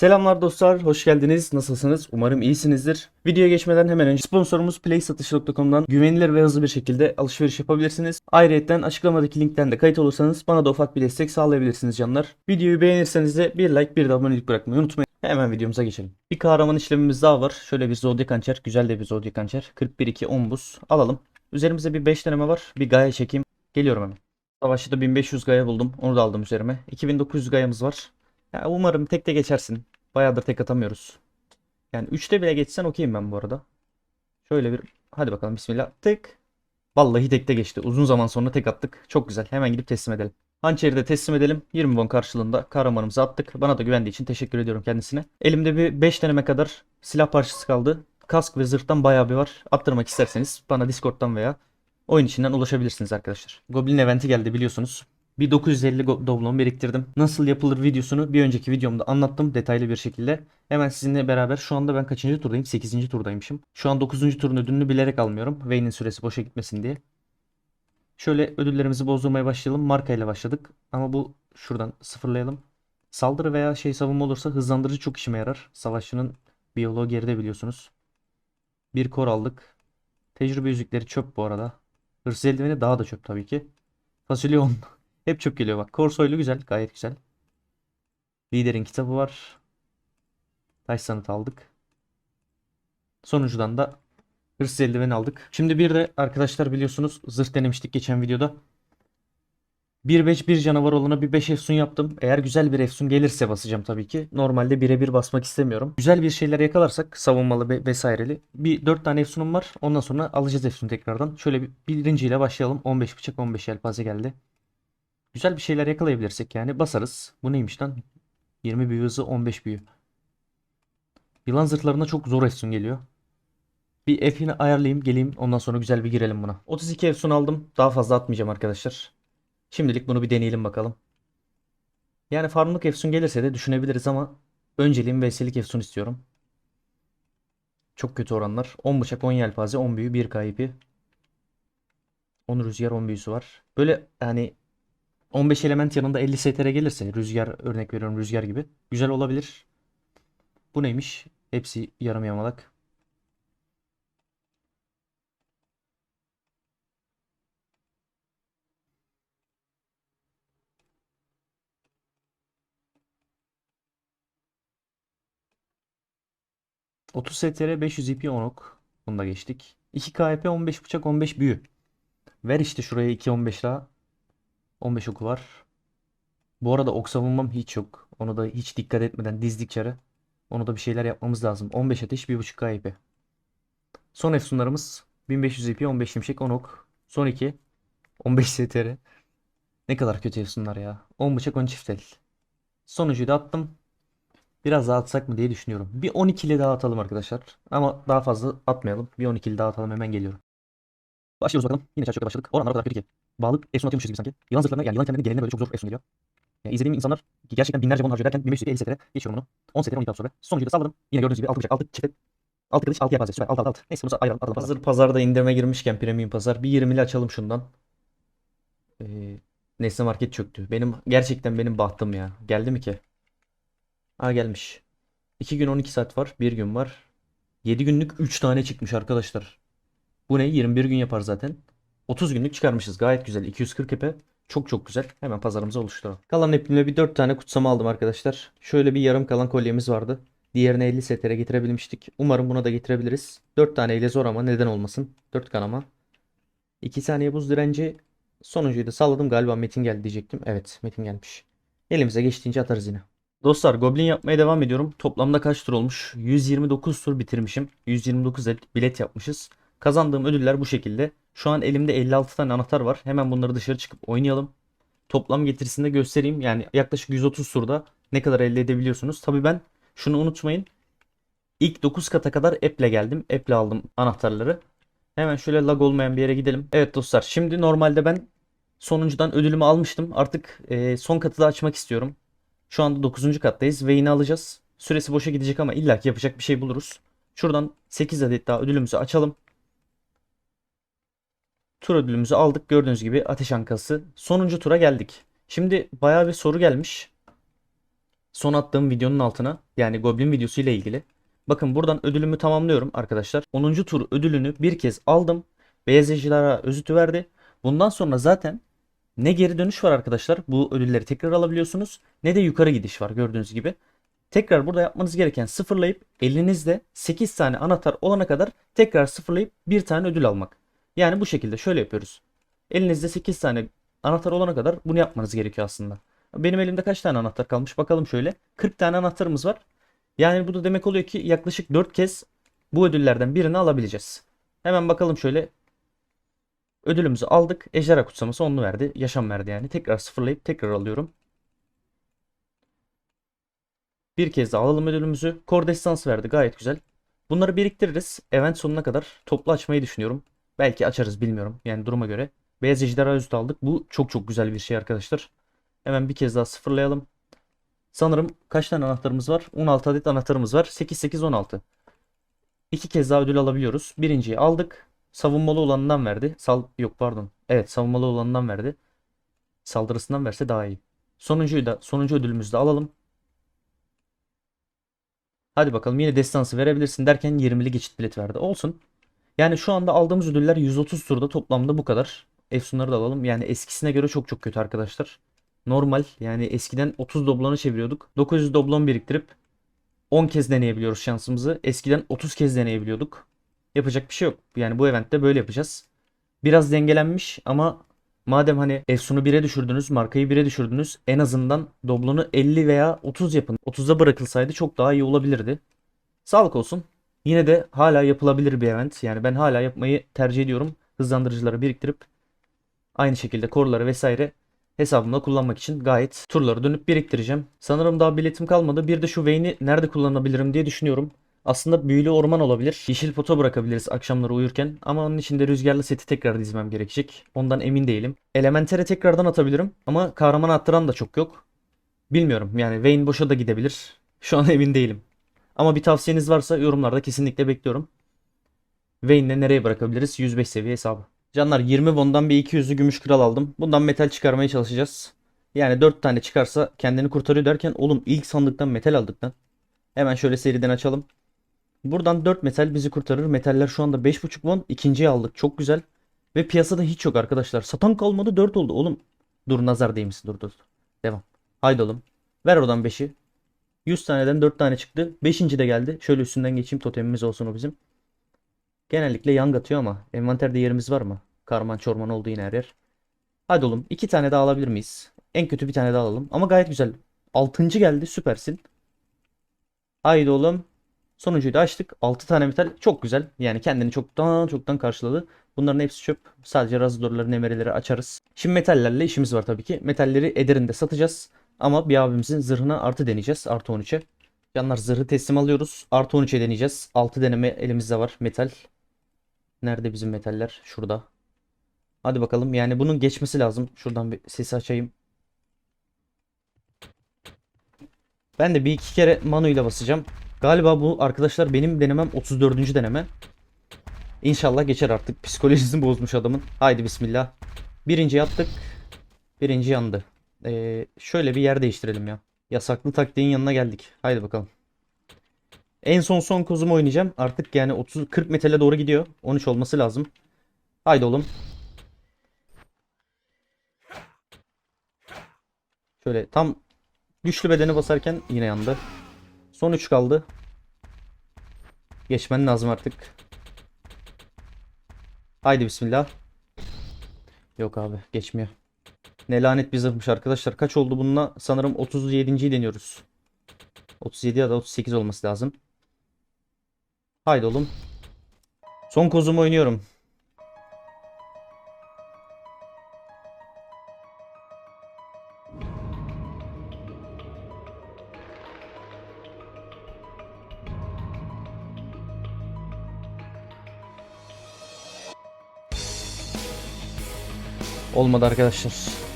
Selamlar dostlar, hoş geldiniz. Nasılsınız? Umarım iyisinizdir. Videoya geçmeden hemen önce sponsorumuz PlaySatış.com'dan güvenilir ve hızlı bir şekilde alışveriş yapabilirsiniz. Ayrıca açıklamadaki linkten de kayıt olursanız bana da ufak bir destek sağlayabilirsiniz canlar. Videoyu beğenirseniz de bir like bir de abonelik bırakmayı unutmayın. Hemen videomuza geçelim. Bir kahraman işlemimiz daha var. Şöyle bir Zodiac Hançer, güzel de bir Zodiac Hançer. 41-2 10 buz alalım. Üzerimize bir 5 deneme var. Bir gaye çekeyim. Geliyorum hemen. Savaşçıda 1500 gaya buldum. Onu da aldım üzerime. 2900 gayamız var. Ya umarım tekte geçersin. Bayağıdır tek atamıyoruz. Yani 3'te bile geçsen okeyim ben bu arada. Şöyle bir hadi bakalım bismillah. Tek. Vallahi tekte geçti. Uzun zaman sonra tek attık. Çok güzel. Hemen gidip teslim edelim. Hançeri de teslim edelim. 20 won karşılığında kahramanımızı attık. Bana da güvendiği için teşekkür ediyorum kendisine. Elimde bir 5 deneme kadar silah parçası kaldı. Kask ve zırhtan bayağı bir var. Attırmak isterseniz bana Discord'dan veya oyun içinden ulaşabilirsiniz arkadaşlar. Goblin eventi geldi biliyorsunuz. Bir 950 go- doblon biriktirdim. Nasıl yapılır videosunu bir önceki videomda anlattım detaylı bir şekilde. Hemen sizinle beraber şu anda ben kaçıncı turdayım? 8. turdaymışım. Şu an 9. turun ödülünü bilerek almıyorum. Vayne'in süresi boşa gitmesin diye. Şöyle ödüllerimizi bozdurmaya başlayalım. Marka ile başladık. Ama bu şuradan sıfırlayalım. Saldırı veya şey savunma olursa hızlandırıcı çok işime yarar. Savaşçının biyoloğu geride biliyorsunuz. Bir kor aldık. Tecrübe yüzükleri çöp bu arada. Hırsız eldiveni daha da çöp tabii ki. Fasulye 10. Hep çöp geliyor bak. Korsoylu güzel. Gayet güzel. Liderin kitabı var. Taş sanat aldık. Sonucudan da hırsız eldiveni aldık. Şimdi bir de arkadaşlar biliyorsunuz zırh denemiştik geçen videoda. Bir 5 bir canavar olana bir 5 efsun yaptım. Eğer güzel bir efsun gelirse basacağım tabii ki. Normalde birebir basmak istemiyorum. Güzel bir şeyler yakalarsak savunmalı ve vesaireli. Bir 4 tane efsunum var. Ondan sonra alacağız efsun tekrardan. Şöyle bir birinciyle başlayalım. 15 bıçak 15 yelpaze geldi. Güzel bir şeyler yakalayabilirsek yani basarız. Bu neymiş lan? 20 büyü hızı 15 büyü. Yılan zırhlarına çok zor efsun geliyor. Bir F'ini ayarlayayım geleyim ondan sonra güzel bir girelim buna. 32 efsun aldım. Daha fazla atmayacağım arkadaşlar. Şimdilik bunu bir deneyelim bakalım. Yani farmlık efsun gelirse de düşünebiliriz ama önceliğim VS'lik efsun istiyorum. Çok kötü oranlar. 10 bıçak 10 yelpaze 10 büyü 1 kayıpi. 10 rüzgar 10 büyüsü var. Böyle yani 15 element yanında 50 STR gelirse rüzgar örnek veriyorum rüzgar gibi. Güzel olabilir. Bu neymiş? Hepsi yarım yamalak. ...30 STR 500 IP 10 ok. Bunu da geçtik. 2 KP 15 bıçak 15 büyü. Ver işte şuraya 2 15 daha. 15 oku var. Bu arada ok savunmam hiç yok. Onu da hiç dikkat etmeden dizdik çarı. Onu da bir şeyler yapmamız lazım. 15 ateş 1.5 KP. Son efsunlarımız 1500 IP 15 şimşek 10 ok. Son 2 15 STR. Ne kadar kötü efsunlar ya. 10 bıçak 10 çift el. Sonuncuyu da attım. Biraz daha atsak mı diye düşünüyorum. Bir 12'li daha atalım arkadaşlar. Ama daha fazla atmayalım. Bir 12'li daha atalım hemen geliyorum. Başlıyoruz bakalım. Yine çarçökle başladık. Oranlar o kadar kötü ki. Bağlı efsun atıyormuşuz gibi sanki. Yılan zırhlarına yani yılan kendine geline böyle çok zor efsun geliyor. Yani izlediğim insanlar gerçekten binlerce bon harcıyor derken 1500 50 STR geçiyorum bunu. 10 STR 12 sonra. Sonuncuyu da salladım. Yine gördüğünüz gibi 6 bıçak 6 çift 6 kılıç 6 yapazı süper 6 6 6. Neyse bunu ayıralım atalım. Hazır pazarda indirime girmişken premium pazar bir 20'li açalım şundan. Ee, Nesne Market çöktü. Benim gerçekten benim bahtım ya. Geldi mi ki? Ha gelmiş. 2 gün 12 saat var. 1 gün var. 7 günlük 3 tane çıkmış arkadaşlar. Bu ne? 21 gün yapar zaten. 30 günlük çıkarmışız. Gayet güzel. 240 epe. Çok çok güzel. Hemen pazarımıza oluşturalım. Kalan epimle bir 4 tane kutsama aldım arkadaşlar. Şöyle bir yarım kalan kolyemiz vardı. Diğerini 50 STR'e getirebilmiştik. Umarım buna da getirebiliriz. 4 tane ile zor ama neden olmasın. 4 kanama. 2 saniye buz direnci. Sonuncuyu da salladım. Galiba Metin geldi diyecektim. Evet Metin gelmiş. Elimize geçtiğince atarız yine. Dostlar Goblin yapmaya devam ediyorum. Toplamda kaç tur olmuş? 129 tur bitirmişim. 129 adet bilet yapmışız. Kazandığım ödüller bu şekilde. Şu an elimde 56 tane anahtar var. Hemen bunları dışarı çıkıp oynayalım. Toplam getirisini de göstereyim. Yani yaklaşık 130 turda ne kadar elde edebiliyorsunuz. Tabii ben şunu unutmayın. İlk 9 kata kadar app'le geldim. App'le aldım anahtarları. Hemen şöyle lag olmayan bir yere gidelim. Evet dostlar şimdi normalde ben sonuncudan ödülümü almıştım. Artık e, son katı da açmak istiyorum. Şu anda 9. kattayız ve alacağız. Süresi boşa gidecek ama illaki yapacak bir şey buluruz. Şuradan 8 adet daha ödülümüzü açalım. Tur ödülümüzü aldık. Gördüğünüz gibi ateş ankası. Sonuncu tura geldik. Şimdi bayağı bir soru gelmiş. son attığım videonun altına yani Goblin videosu ile ilgili. Bakın buradan ödülümü tamamlıyorum arkadaşlar. 10. tur ödülünü bir kez aldım. Beyaz ejderha özütü verdi. Bundan sonra zaten ne geri dönüş var arkadaşlar. Bu ödülleri tekrar alabiliyorsunuz. Ne de yukarı gidiş var gördüğünüz gibi. Tekrar burada yapmanız gereken sıfırlayıp elinizde 8 tane anahtar olana kadar tekrar sıfırlayıp bir tane ödül almak. Yani bu şekilde şöyle yapıyoruz. Elinizde 8 tane anahtar olana kadar bunu yapmanız gerekiyor aslında. Benim elimde kaç tane anahtar kalmış bakalım şöyle. 40 tane anahtarımız var. Yani bu da demek oluyor ki yaklaşık 4 kez bu ödüllerden birini alabileceğiz. Hemen bakalım şöyle. Ödülümüzü aldık. Ejderha kutsaması onu verdi. Yaşam verdi yani. Tekrar sıfırlayıp tekrar alıyorum. Bir kez daha alalım ödülümüzü. Kor destansı verdi. Gayet güzel. Bunları biriktiririz. Event sonuna kadar toplu açmayı düşünüyorum. Belki açarız bilmiyorum. Yani duruma göre. Beyaz ejderha yüzü aldık. Bu çok çok güzel bir şey arkadaşlar. Hemen bir kez daha sıfırlayalım. Sanırım kaç tane anahtarımız var? 16 adet anahtarımız var. 8 8 16. İki kez daha ödül alabiliyoruz. Birinciyi aldık. Savunmalı olanından verdi. Sal yok pardon. Evet, savunmalı olanından verdi. Saldırısından verse daha iyi. Sonuncuyu da sonuncu ödülümüzü de alalım. Hadi bakalım yine destansı verebilirsin derken 20'li geçit bilet verdi. Olsun. Yani şu anda aldığımız ödüller 130 turda toplamda bu kadar. Efsunları da alalım. Yani eskisine göre çok çok kötü arkadaşlar. Normal yani eskiden 30 doblonu çeviriyorduk. 900 doblon biriktirip 10 kez deneyebiliyoruz şansımızı. Eskiden 30 kez deneyebiliyorduk. Yapacak bir şey yok. Yani bu eventte böyle yapacağız. Biraz dengelenmiş ama madem hani Efsun'u 1'e düşürdünüz, markayı 1'e düşürdünüz en azından doblonu 50 veya 30 yapın. 30'a bırakılsaydı çok daha iyi olabilirdi. Sağlık olsun. Yine de hala yapılabilir bir event. Yani ben hala yapmayı tercih ediyorum. Hızlandırıcıları biriktirip aynı şekilde korları vesaire hesabımda kullanmak için gayet turları dönüp biriktireceğim. Sanırım daha biletim kalmadı. Bir de şu Vayne'i nerede kullanabilirim diye düşünüyorum. Aslında büyülü orman olabilir. Yeşil pota bırakabiliriz akşamları uyurken. Ama onun için de rüzgarlı seti tekrar dizmem gerekecek. Ondan emin değilim. Elementere tekrardan atabilirim. Ama kahraman attıran da çok yok. Bilmiyorum yani Vayne boşa da gidebilir. Şu an emin değilim. Ama bir tavsiyeniz varsa yorumlarda kesinlikle bekliyorum. Vayne'le nereye bırakabiliriz? 105 seviye hesabı. Canlar 20 won'dan bir 200'lü gümüş kral aldım. Bundan metal çıkarmaya çalışacağız. Yani 4 tane çıkarsa kendini kurtarıyor derken oğlum ilk sandıktan metal aldık lan. Hemen şöyle seriden açalım. Buradan 4 metal bizi kurtarır. Metaller şu anda 5.5 won. İkinciyi aldık. Çok güzel. Ve piyasada hiç yok arkadaşlar. Satan kalmadı 4 oldu oğlum. Dur nazar değmesin dur dur. Devam. Haydi oğlum. Ver oradan 5'i. 100 taneden 4 tane çıktı. 5. de geldi. Şöyle üstünden geçeyim totemimiz olsun o bizim. Genellikle yang atıyor ama envanterde yerimiz var mı? Karman çorman oldu yine her yer. Hadi oğlum 2 tane daha alabilir miyiz? En kötü bir tane daha alalım. Ama gayet güzel. 6. geldi süpersin. Haydi oğlum. Sonuncuyu da açtık. 6 tane metal çok güzel. Yani kendini çoktan çoktan karşıladı. Bunların hepsi çöp. Sadece razadorları, nemereleri açarız. Şimdi metallerle işimiz var tabii ki. Metalleri Eder'inde satacağız. Ama bir abimizin zırhına artı deneyeceğiz. Artı 13'e. Canlar zırhı teslim alıyoruz. Artı 13'e deneyeceğiz. 6 deneme elimizde var. Metal. Nerede bizim metaller? Şurada. Hadi bakalım. Yani bunun geçmesi lazım. Şuradan bir sesi açayım. Ben de bir iki kere Manu ile basacağım. Galiba bu arkadaşlar benim denemem 34. deneme. İnşallah geçer artık. Psikolojisini bozmuş adamın. Haydi bismillah. Birinci yaptık. Birinci yandı. Ee, şöyle bir yer değiştirelim ya. Yasaklı taktiğin yanına geldik. Haydi bakalım. En son son kozumu oynayacağım. Artık yani 30 40 metale doğru gidiyor. 13 olması lazım. Haydi oğlum. Şöyle tam güçlü bedeni basarken yine yandı. Son 3 kaldı. Geçmen lazım artık. Haydi bismillah. Yok abi geçmiyor. Ne lanet bir zırhmış arkadaşlar. Kaç oldu bununla? Sanırım 37.yi deniyoruz. 37 ya da 38 olması lazım. Haydi oğlum. Son kozumu oynuyorum. Olmadı arkadaşlar.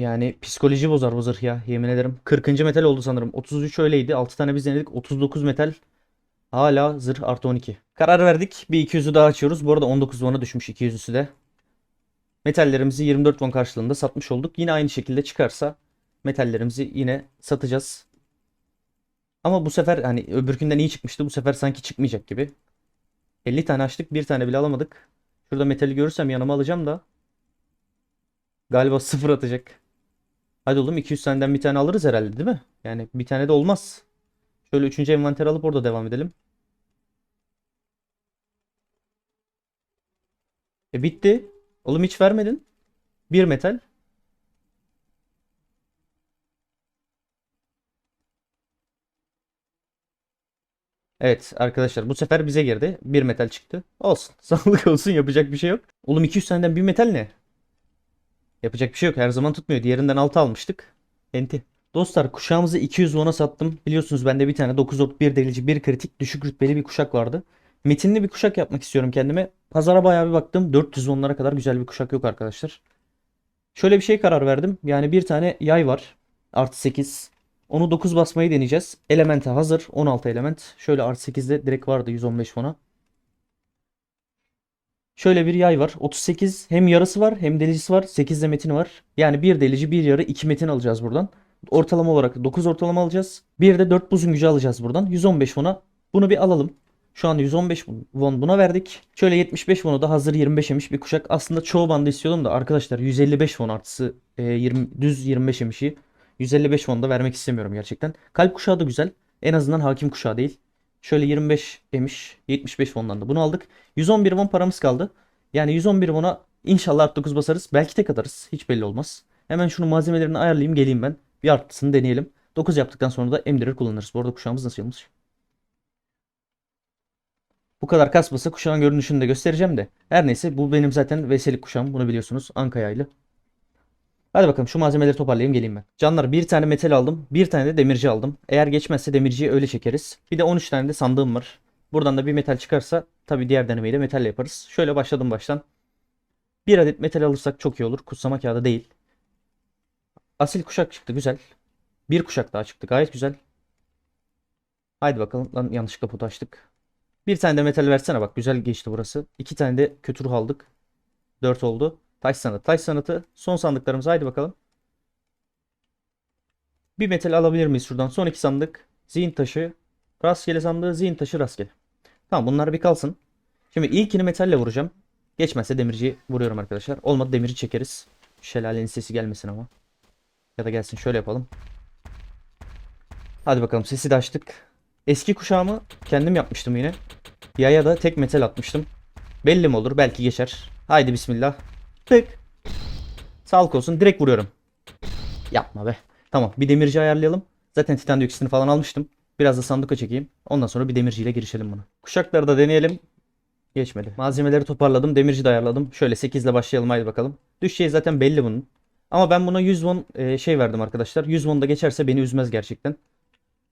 Yani psikoloji bozar bu zırh ya yemin ederim. 40. metal oldu sanırım. 33 öyleydi. 6 tane biz denedik. 39 metal. Hala zırh artı 12. Karar verdik. Bir 200'ü daha açıyoruz. Bu arada 19 won'a düşmüş 200'üsü de. Metallerimizi 24 won karşılığında satmış olduk. Yine aynı şekilde çıkarsa Metallerimizi yine satacağız. Ama bu sefer hani öbürkünden iyi çıkmıştı. Bu sefer sanki çıkmayacak gibi. 50 tane açtık. Bir tane bile alamadık. Şurada metali görürsem yanıma alacağım da. Galiba sıfır atacak. Hadi oğlum 200 taneden bir tane alırız herhalde değil mi? Yani bir tane de olmaz. Şöyle üçüncü envanter alıp orada devam edelim. E bitti. Oğlum hiç vermedin. Bir metal. Evet arkadaşlar bu sefer bize girdi. Bir metal çıktı. Olsun. Sağlık olsun yapacak bir şey yok. Oğlum 200 taneden bir metal ne? Yapacak bir şey yok. Her zaman tutmuyor. Diğerinden 6 almıştık. Enti. Dostlar kuşağımızı 200 won'a sattım. Biliyorsunuz bende bir tane 9 ot 1 delici 1 kritik düşük rütbeli bir kuşak vardı. Metinli bir kuşak yapmak istiyorum kendime. Pazara bayağı bir baktım. 400 won'lara kadar güzel bir kuşak yok arkadaşlar. Şöyle bir şey karar verdim. Yani bir tane yay var. Artı 8. Onu 9 basmayı deneyeceğiz. Elemente hazır. 16 element. Şöyle artı 8'de direkt vardı 115 won'a. Şöyle bir yay var. 38 hem yarısı var hem delicisi var. 8 de metini var. Yani bir delici bir yarı 2 metin alacağız buradan. Ortalama olarak 9 ortalama alacağız. Bir de 4 buzun gücü alacağız buradan. 115 won'a. Bunu bir alalım. Şu anda 115 won buna verdik. Şöyle 75 won'u da hazır 25 emiş bir kuşak. Aslında çoğu bandı istiyordum da arkadaşlar 155 won artısı e, 20, düz 25 emişi. 155 won da vermek istemiyorum gerçekten. Kalp kuşağı da güzel. En azından hakim kuşağı değil. Şöyle 25 emiş. 75 won'dan da bunu aldık. 111 won paramız kaldı. Yani 111 won'a inşallah art 9 basarız. Belki tek atarız. Hiç belli olmaz. Hemen şunu malzemelerini ayarlayayım geleyim ben. Bir artısını deneyelim. 9 yaptıktan sonra da emdirir kullanırız. Bu arada kuşağımız nasıl yapılmış? Bu kadar kasmasa kuşağın görünüşünü de göstereceğim de. Her neyse bu benim zaten veselik kuşağım. Bunu biliyorsunuz. Anka yaylı. Hadi bakalım şu malzemeleri toparlayayım geleyim ben. Canlar bir tane metal aldım. Bir tane de demirci aldım. Eğer geçmezse demirciyi öyle çekeriz. Bir de 13 tane de sandığım var. Buradan da bir metal çıkarsa tabi diğer denemeyi de metalle yaparız. Şöyle başladım baştan. Bir adet metal alırsak çok iyi olur. Kutsama kağıdı değil. Asil kuşak çıktı güzel. Bir kuşak daha çıktı gayet güzel. Haydi bakalım. Lan yanlışlıkla potu açtık. Bir tane de metal versene bak güzel geçti burası. İki tane de kötü ruh aldık. Dört oldu. Taş sanatı. Taş sanatı. Son sandıklarımız. Haydi bakalım. Bir metal alabilir miyiz şuradan? Son iki sandık. Zihin taşı. Rastgele sandığı. Zihin taşı rastgele. Tamam bunlar bir kalsın. Şimdi ilkini metalle vuracağım. Geçmezse demirciyi vuruyorum arkadaşlar. Olmadı demirci çekeriz. Şelalenin sesi gelmesin ama. Ya da gelsin şöyle yapalım. Hadi bakalım sesi de açtık. Eski kuşağımı kendim yapmıştım yine. Yaya da tek metal atmıştım. Belli mi olur? Belki geçer. Haydi bismillah. Tık. Sağlık olsun. Direkt vuruyorum. Yapma be. Tamam bir demirci ayarlayalım. Zaten titan dioksitini falan almıştım. Biraz da sanduka çekeyim. Ondan sonra bir demirciyle girişelim buna. Kuşakları da deneyelim. Geçmedi. Malzemeleri toparladım. Demirci de ayarladım. Şöyle 8 ile başlayalım haydi bakalım. Düşeceği zaten belli bunun. Ama ben buna 100 won e, şey verdim arkadaşlar. 100 won da geçerse beni üzmez gerçekten.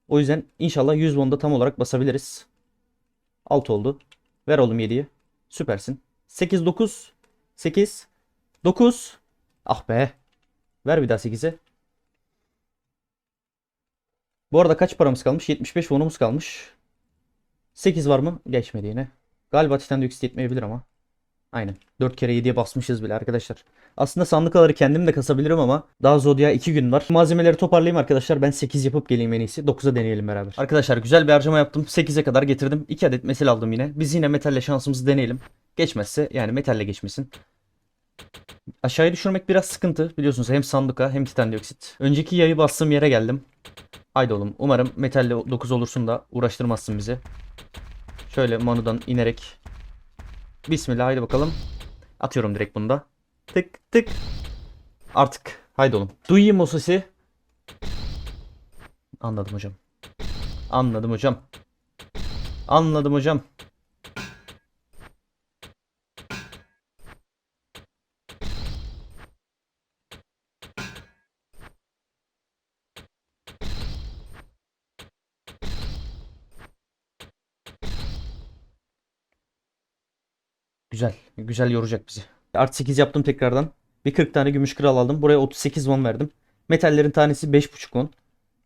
O yüzden inşallah 100 won da tam olarak basabiliriz. 6 oldu. Ver oğlum 7'yi. Süpersin. 8 9 8 9 Ah be. Ver bir daha 8'e. Bu arada kaç paramız kalmış? 75 wonumuz kalmış. 8 var mı? Geçmedi yine. Galiba Titan yetmeyebilir ama. Aynen. 4 kere 7'ye basmışız bile arkadaşlar. Aslında sandıkları kendim de kasabilirim ama daha Zodiac 2 gün var. Malzemeleri toparlayayım arkadaşlar. Ben 8 yapıp geleyim en iyisi. 9'a deneyelim beraber. Arkadaşlar güzel bir harcama yaptım. 8'e kadar getirdim. 2 adet metal aldım yine. Biz yine metalle şansımızı deneyelim. Geçmezse yani metalle geçmesin. Aşağıya düşürmek biraz sıkıntı. Biliyorsunuz hem sanduka hem titan dioksit. Önceki yayı bastığım yere geldim. Haydi oğlum. Umarım metalle 9 olursun da uğraştırmazsın bizi. Şöyle manudan inerek. Bismillah haydi bakalım. Atıyorum direkt bunu da. Tık tık. Artık. Haydi oğlum. Duyayım o sesi. Anladım hocam. Anladım hocam. Anladım hocam. Güzel. Yoracak bizi. Artı 8 yaptım tekrardan. Bir 40 tane gümüş kral aldım. Buraya 38 won verdim. Metallerin tanesi 5.5 won.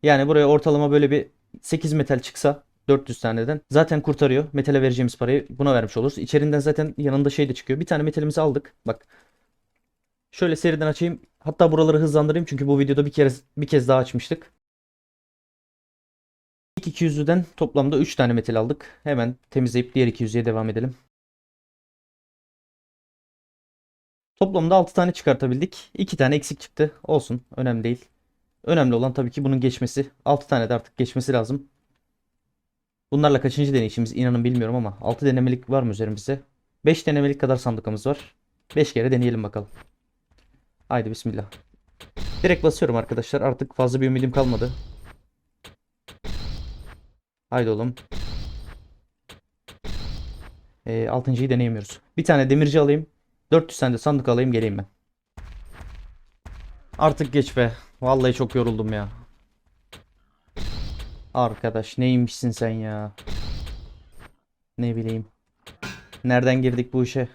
Yani buraya ortalama böyle bir 8 metal çıksa 400 taneden zaten kurtarıyor. Metale vereceğimiz parayı buna vermiş oluruz. İçerinden zaten yanında şey de çıkıyor. Bir tane metalimizi aldık. Bak. Şöyle seriden açayım. Hatta buraları hızlandırayım çünkü bu videoda bir kere bir kez daha açmıştık. İlk 200'lüden toplamda 3 tane metal aldık. Hemen temizleyip diğer 200'ye devam edelim. Toplamda 6 tane çıkartabildik. 2 tane eksik çıktı. Olsun. Önemli değil. Önemli olan tabii ki bunun geçmesi. 6 tane de artık geçmesi lazım. Bunlarla kaçıncı deneyişimiz inanın bilmiyorum ama 6 denemelik var mı üzerimizde? 5 denemelik kadar sandıkamız var. 5 kere deneyelim bakalım. Haydi bismillah. Direkt basıyorum arkadaşlar. Artık fazla bir ümidim kalmadı. Haydi oğlum. E, altıncıyı deneyemiyoruz. Bir tane demirci alayım. 400 tane de sandık alayım geleyim ben. Artık geç be. Vallahi çok yoruldum ya. Arkadaş neymişsin sen ya? Ne bileyim. Nereden girdik bu işe?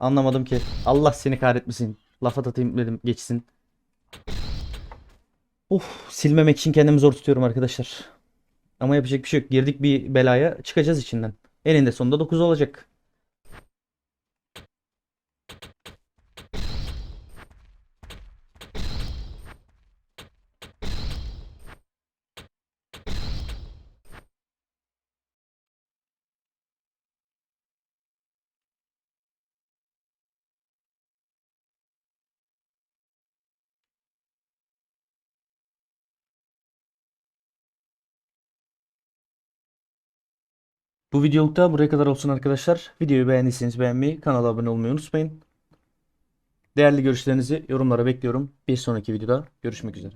Anlamadım ki. Allah seni kahretmesin. Lafa atayım dedim geçsin. Uf, silmemek için kendimi zor tutuyorum arkadaşlar. Ama yapacak bir şey yok. Girdik bir belaya çıkacağız içinden. Eninde sonunda 9 olacak. Bu videoluk da buraya kadar olsun arkadaşlar. Videoyu beğendiyseniz beğenmeyi, kanala abone olmayı unutmayın. Değerli görüşlerinizi yorumlara bekliyorum. Bir sonraki videoda görüşmek üzere.